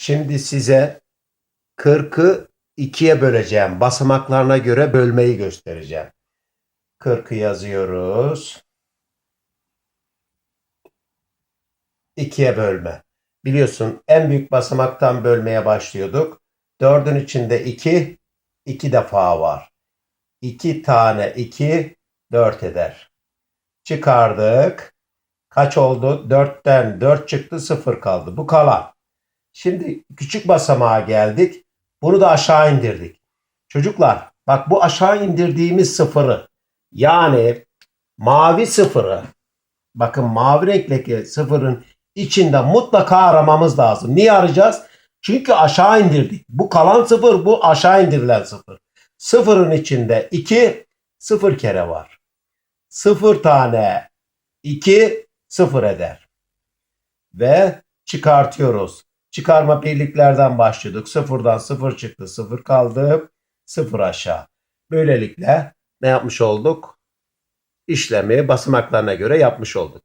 Şimdi size 40'ı 2'ye böleceğim. Basamaklarına göre bölmeyi göstereceğim. 40'ı yazıyoruz. 2'ye bölme. Biliyorsun en büyük basamaktan bölmeye başlıyorduk. 4'ün içinde 2, 2 defa var. 2 tane 2, 4 eder. Çıkardık. Kaç oldu? 4'ten 4 çıktı 0 kaldı. Bu kalan. Şimdi küçük basamağa geldik. Bunu da aşağı indirdik. Çocuklar bak bu aşağı indirdiğimiz sıfırı yani mavi sıfırı bakın mavi renkteki sıfırın içinde mutlaka aramamız lazım. Niye arayacağız? Çünkü aşağı indirdik. Bu kalan sıfır bu aşağı indirilen sıfır. Sıfırın içinde 2 sıfır kere var. Sıfır tane 2 sıfır eder. Ve çıkartıyoruz. Çıkarma birliklerden başladık. Sıfırdan sıfır çıktı. Sıfır kaldı. Sıfır aşağı. Böylelikle ne yapmış olduk? İşlemi basamaklarına göre yapmış olduk.